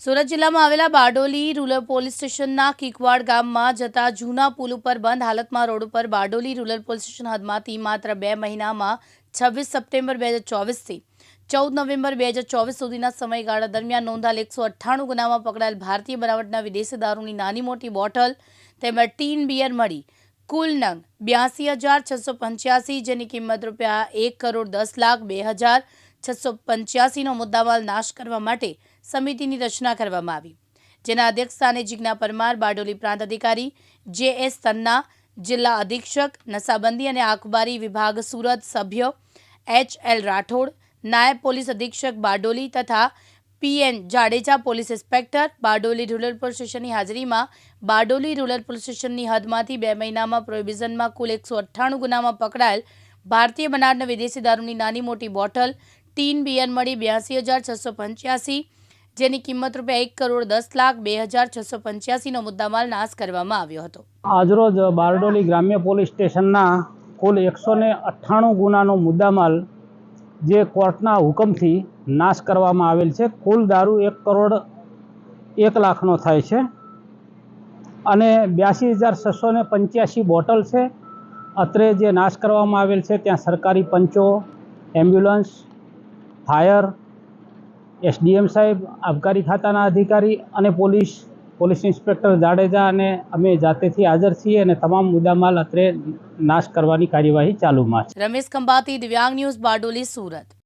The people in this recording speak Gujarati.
સુરત જિલ્લામાં આવેલા બારડોલી રૂરલ પોલીસ સ્ટેશનના કિકવાડ ગામમાં જતા જૂના પુલ ઉપર બંધ હાલતમાં રોડ ઉપર બારડોલી રૂરલ પોલીસ સ્ટેશન હદમાંથી માત્ર બે મહિનામાં છવ્વીસ સપ્ટેમ્બર બે હજાર ચોવીસથી ચૌદ નવેમ્બર બે હજાર ચોવીસ સુધીના સમયગાળા દરમિયાન નોંધાયેલ એકસો અઠ્ઠાણું ગુનામાં પકડાયેલ ભારતીય બનાવટના વિદેશી દારૂની નાની મોટી બોટલ તેમજ ટીન બિયર મળી. કુલ નંગ બ્યાસી હજાર છસો પંચ્યાસી, જેની કિંમત રૂપિયા એક કરોડ દસ લાખ બે હજાર છસો પંચ્યાસીનો મુદ્દામાલ નાશ કરવા માટે સમિતિની રચના કરવામાં આવી. જેના અધ્યક્ષસ્થાને જીજ્ઞા પરમાર, બારડોલી પ્રાંત અધિકારી જે એસ તન્ના, જિલ્લા અધિક્ષક નશાબંધી અને આખબારી વિભાગ સુરત સભ્ય એચ એલ રાઠોડ, નાયબ પોલીસ અધિક્ષક બારડોલી તથા P N Jadeja police inspector Bardoli rural police સ્ટેશનની હાજરીમાં બારડોલી રૂરલ પોલીસ સ્ટેશનની હદમાંથી બે મહિનામાં પ્રોહિબિઝનમાં કુલ એકસો અઠ્ઠાણું ગુનામાં પકડાયેલ ભારતીય બનારના વિદેશી દારૂની નાની મોટી બોટલ ટીન બિયર મળી બ્યાસી હજાર છસો પંચ્યાસી જેની કિંમત રૂપિયા એક કરોડ દસ લાખ બે હજાર છસો પંચ્યાસીનો મુદ્દામાલ નાશ કરવામાં આવ્યો હતો. આજરોજ બારડોલી ગ્રામ્ય પોલીસ સ્ટેશનના કુલ એકસો ને અઠ્ઠાણું ગુનાનો મુદ્દામાલ જે કોર્ટના હુકમથી નાશ કરવામાં આવેલ છે. કુલ દારૂ એક કરોડ એક લાખનો થાય છે અને બ્યાસી હજાર છસો ને પંચ્યાસી બોટલ છે. અત્રે જે નાશ કરવામાં આવેલ છે, ત્યાં સરકારી પંચો, એમ્બ્યુલન્સ, ફાયર એસડીએમ સાહેબ આબકારી ખાતાના અધિકારી અને પોલીસ પોલીસ ઇન્સ્પેક્ટર જાડેજા અને અમે જાતેથી હાજર છીએ અને તમામ મુદ્દામાલ અત્રે નાશ કરવાની કાર્યવાહી ચાલુમાં છે. રમેશ ખંભાતી, દિવ્યાંગ ન્યૂઝ બારડોલી, સુરત.